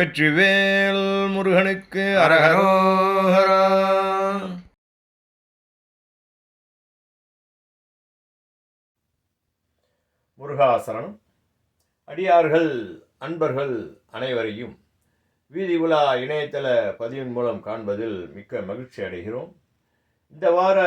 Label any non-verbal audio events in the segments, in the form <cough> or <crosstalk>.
வெற்றிவேல் முருகனுக்கு அரகரோஹரா முருகாசனம். அடியார்கள் அன்பர்கள் அனைவரையும் வீதி உலா இணையதள பதிவின் மூலம் காண்பதில் மிக்க மகிழ்ச்சி அடைகிறோம். இந்த வார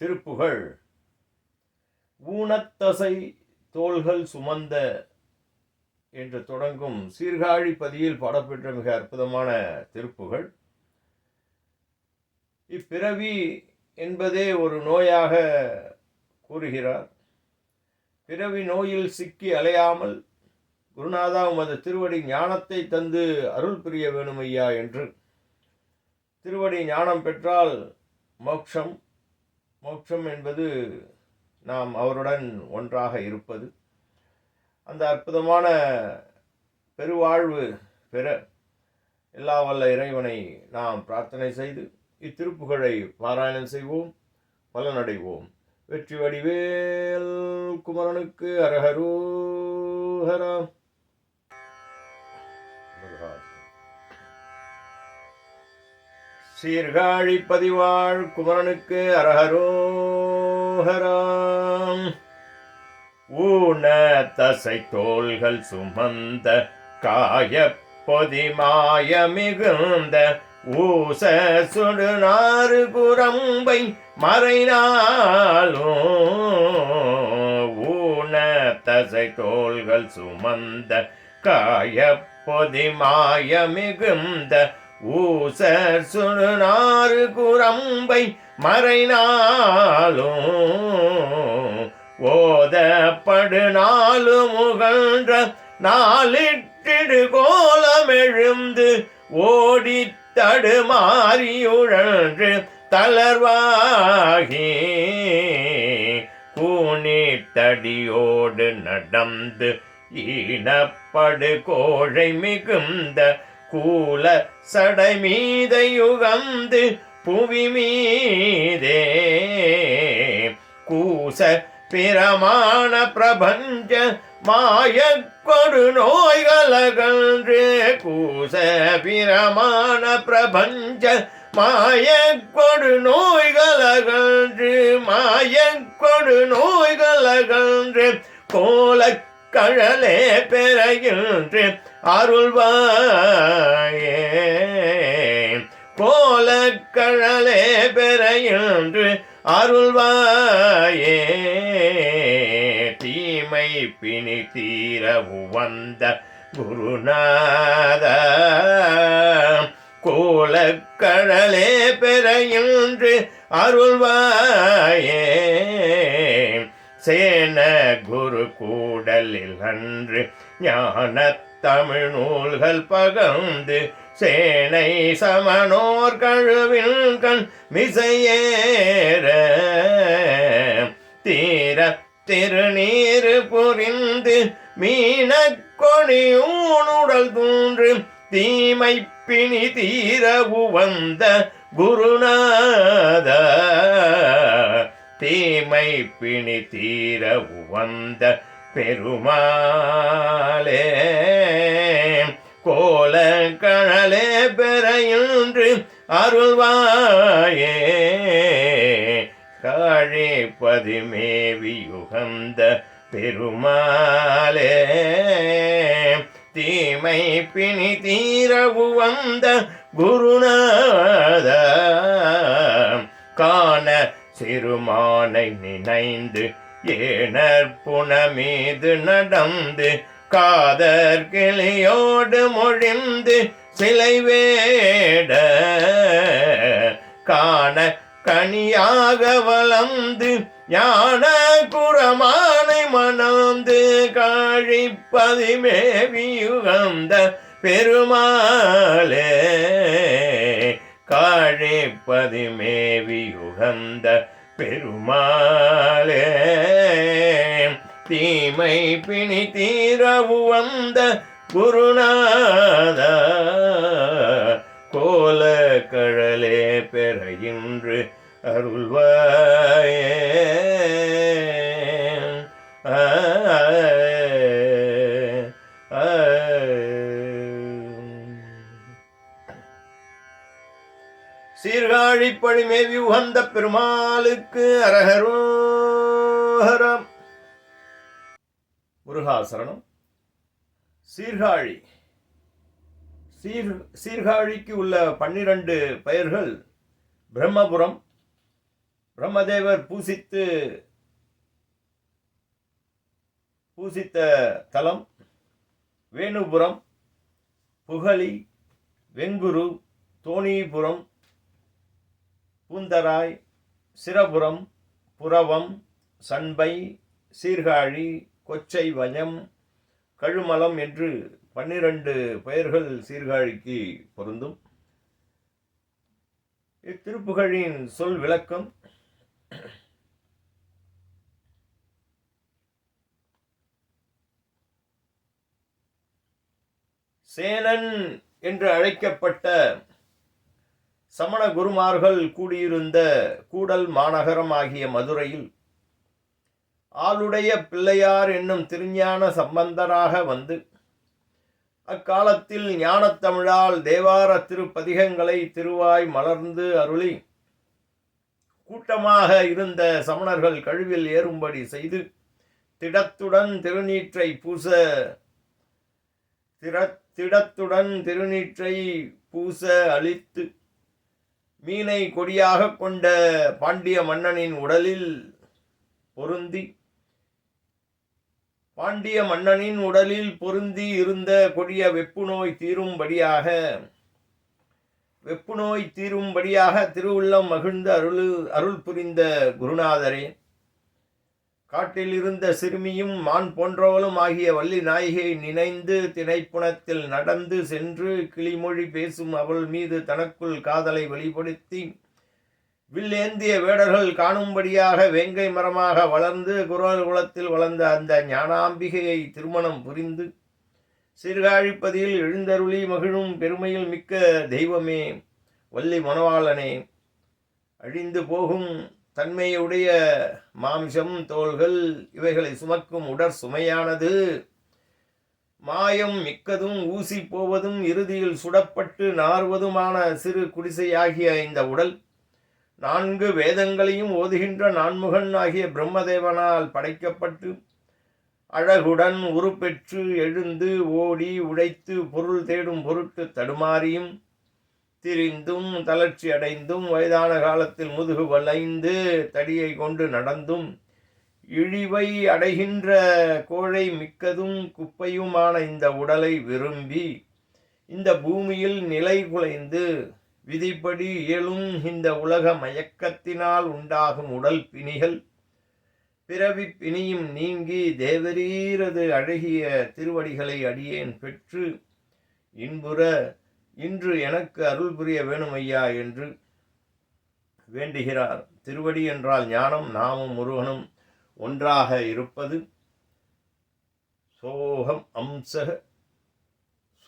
திருப்புகழ் ஊனத்தசை தோள்கள் சுமந்த என்று தொடங்கும் சீர்காழி பதியில் பாடப்பெற்ற மிக அற்புதமான திருப்புகள். இப்பிறவி என்பதே ஒரு நோயாக கூறுகிறார். பிறவி நோயில் சிக்கி அலையாமல் குருநாதா உமது திருவடி ஞானத்தை தந்து அருள் புரிய வேணும் ஐயா என்று. திருவடி ஞானம் பெற்றால் மோட்சம் மோட்சம் என்பது நாம் அவருடன் ஒன்றாக இருப்பது. அந்த அற்புதமான பெருவாழ்வு பெற எல்லா வல்ல இறைவனை நாம் பிரார்த்தனை செய்து இத்திருப்புகழை பாராயணம் செய்வோம் பலனடைவோம். வெற்றி வடிவேல் குமரனுக்கு அரகரூஹரா சீர்காழி பதிவாழ் குமரனுக்கு அரகரோஹராம் ஊன தசை தோள்கள் சுமந்த காய பொதிமாய மிகுந்த ஊச சுடுநாறு குரம்பை மறைனாலும் ஊன தசை தோள்கள் சுமந்த காய பொதிமாய மிகுந்த ஊசர் சுடுநாறு குரம்பை மறைனாலும் ஓதப்படு நாலு முகன்ற நாளிட்டிடு கோலம் எழுந்து ஓடி தடுமாறியுழன்று தளர்வாகி கூனித்தடியோடு நடந்து ஈனப்படு கோழை மிகுந்த கூல சடை மீதையுகந்து புவி மீதே கூச பிரமாண பிரபஞ்ச மாயக்கொடு நோய்களகன்று கூச பிரமாண பிரபஞ்ச மாயக்கொடு நோய்களகன்று மாயக்கொடு நோய்களகன்று கோல கழலே பெறகின்று அருள்வாயே. கோல கழலே பெறையன்று அருள்வாயே. தீமை பிணி தீரவு வந்த குருநாத கோலக்கழலே பெறையன்று அருள்வாயே. சேன குரு கூடலில் அன்று ஞான தமிழ் நூல்கள் பகந்து சேனை சமனோர் கழுவில் கண் மிசையேற. தீர திருநீர் புரிந்து மீனக் கொடியூனுடல் தூன்று தீமை பிணி தீரவு வந்த குருநாத. தீமை பிணி தீரவு வந்த பெருமாளே. கோல கழலே பெறையின்று அருள்வாயே. காழே பதுமேவியுகந்த பெருமாளே. தீமை பிணி தீரவு வந்த குருநாத. காண சிறுமானை நினைந்து ஏனர் புனமீது நடந்து காதர் கிளியோடு மொழிந்து சிலை வேட காண கனியாக வளர்ந்து ஞான குரமானை மணந்து காழிப்பதிமேவியுகந்த பெருமாளே. காழிப்பதிமேவியுகந்த பெருமாளே. தீமை பிணி தீரவு வந்த குருநாத. கோல கழலே பெற இன்று அருள்வாயே. ஆ, ஆ. உகந்த பெருமாளுக்கு அரகரோஹரம். முருகாசரணம் சீர்காழி. சீர் சீர்காழிக்கு உள்ள பன்னிரண்டு பெயர்கள் பிரம்மபுரம் பிரம்மதேவர் பூசித்து பூசித்த தலம் வேணுபுரம் புகழி வெங்குரு தோணிபுரம் பூந்தராய் சிரபுரம் புரவம் சண்பை சீர்காழி கொச்சை வயம் கழுமலம் என்று பன்னிரண்டு பெயர்கள் சீர்காழிக்கு பொருந்தும். இத்திருப்புகழின் சொல் விளக்கம் சேனன் என்று அழைக்கப்பட்ட சமண குருமார்கள் கூடியிருந்த கூடல் மாநகரம் ஆகிய மதுரையில் ஆளுடைய பிள்ளையார் என்னும் திருஞான சம்பந்தராக வந்து அக்காலத்தில் ஞானத்தமிழால் தேவார திருப்பதிகங்களை திருவாய் மலர்ந்து அருளி கூட்டமாக இருந்த சமணர்கள் கழுவில் ஏறும்படி செய்து திடத்துடன் திருநீற்றை பூச திற திடத்துடன் திருநீற்றை பூச அளித்து மீனை கொடியாக கொண்ட பாண்டிய மன்னனின் உடலில் பொருந்தி பாண்டிய மன்னனின் உடலில் பொருந்தி இருந்த கொடிய வெப்பு நோய் தீரும்படியாக வெப்பு நோய் தீரும்படியாக திருவுள்ளம் மகிழ்ந்த அருள் அருள் புரிந்த குருநாதரே காட்டில் இருந்த சிறுமியும் மான் போன்றவளும் ஆகிய வள்ளி நாயகியை நினைந்து திணைப்புணத்தில் நடந்து சென்று கிளிமொழி பேசும் அவள் மீது தனக்குள் காதலை வெளிப்படுத்தி வில்லேந்திய வேடர்கள் காணும்படியாக வேங்கை மரமாக வளர்ந்து குரல் குலத்தில் வளர்ந்த அந்த ஞானாம்பிகையை திருமணம் புரிந்து சீர்காழிப்பதியில் எழுந்தருளி மகிழும் பெருமையில் மிக்க தெய்வமே வள்ளி மணவாளனே. அழிந்து போகும் தன்மையுடைய மாம்சம் தோள்கள் இவைகளை சுமக்கும் உடற் சுமையானது. மாயம் மிக்கதும் ஊசி போவதும் இறுதியில் சுடப்பட்டு நார்வதுமான சிறு குடிசையாகிய இந்த உடல் நான்கு வேதங்களையும் ஓதுகின்ற நான்முகன் ஆகிய பிரம்மதேவனால் படைக்கப்பட்டு அழகுடன் உருப்பெற்று எழுந்து ஓடி உழைத்து பொருள் தேடும் பொருட்டு தடுமாறியும் திரிந்தும் தளர்ச்சி அடைந்தும் வயதான காலத்தில் முதுகு வளைந்து தடியை கொண்டு நடந்தும் இழிவை அடைகின்ற கோழை மிக்கதும் குப்பையுமான இந்த உடலை விரும்பி இந்த பூமியில் நிலை குலைந்து விதிப்படி இயலும் இந்த உலக மயக்கத்தினால் உண்டாகும் உடல் பிணிகள். பிறவி பிணியும் நீங்கி தேவரீரது அழகிய திருவடிகளை அடியேன் பெற்று இன்புற இன்று எனக்கு அருள் புரிய வேணுமையா என்று வேண்டுகிறார். திருவடி என்றால் ஞானம் நாமும் முருகனும் ஒன்றாக இருப்பது. சோகம் அம்சக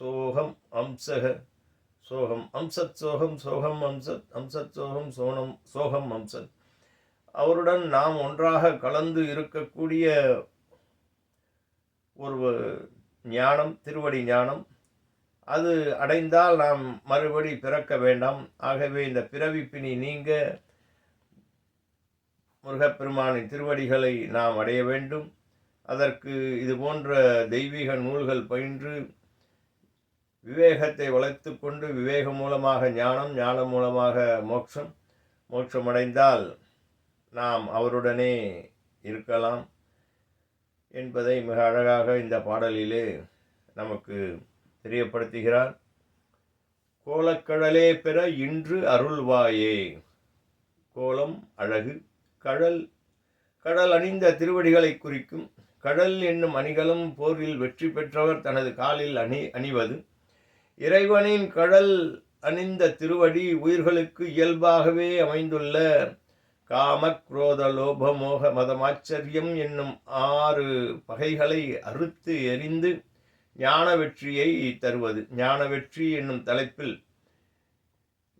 சோகம் அம்சக. சோகம் அம்சத் சோகம் சோகம் அம்சத் அம்சத் சோகம் சோனம் சோகம் அம்சத். அவருடன் நாம் ஒன்றாக கலந்து இருக்கக்கூடிய ஒரு ஞானம் திருவடி ஞானம் அது அடைந்தால் நாம் மறுபடி பிறக்க வேண்டாம். ஆகவே இந்த பிறவிப்பினி நீங்க முருகப்பெருமானின் திருவடிகளை நாம் அடைய வேண்டும். அதற்கு இது போன்ற தெய்வீக நூல்கள் பயின்று விவேகத்தை வளர்த்து கொண்டு விவேகம் மூலமாக ஞானம் ஞானம் மூலமாக மோட்சம். மோட்சமடைந்தால் நாம் அவருடனே இருக்கலாம் என்பதை மிக அழகாக இந்த பாடலிலே நமக்கு தெரியப்படுத்துகிறார். கோலக்கடலே பெற இன்று அருள்வாயே. கோலம் அழகு கடல் கடல் அணிந்த திருவடிகளை குறிக்கும் கடல் என்னும் அணிகளும் போரில் வெற்றி பெற்றவர் தனது காலில் அணி அணிவது. இறைவனின் கடல் அணிந்த திருவடி உயிர்களுக்கு இயல்பாகவே அமைந்துள்ள காம குரோத லோப மோக மதமாச்சரியம் என்னும் ஆறு பகைகளை அறுத்து எறிந்து ஞான வெற்றியை தருவது. ஞான வெற்றி என்னும் தலைப்பில்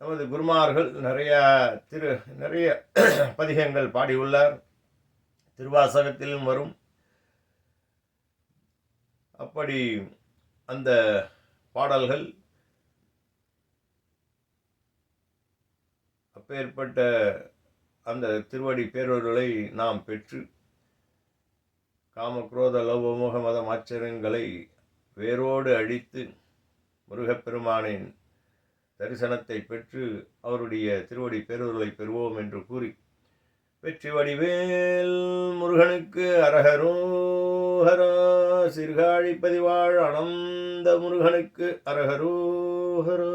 நமது குருமார்கள் நிறைய திரு நிறைய <clears throat> பதிகங்கள் பாடியுள்ளார். திருவாசகத்திலும் வரும். அப்படி அந்த பாடல்கள். அப்பேற்பட்ட அந்த திருவடி பேரொருளை நாம் பெற்று காமக்ரோத லோபமோக மத ஆச்சரியங்களை வேரோடு அழித்து முருகப்பெருமானின் தரிசனத்தை பெற்று அவருடைய திருவடி பேரொருளை பெறுவோம் என்று கூறி வெற்றி வடிவேல் முருகனுக்கு அரகரும் அரகரோஹரா சிறுகாழி பதிவாழ் அனந்த முருகனுக்கு அரகரோஹரா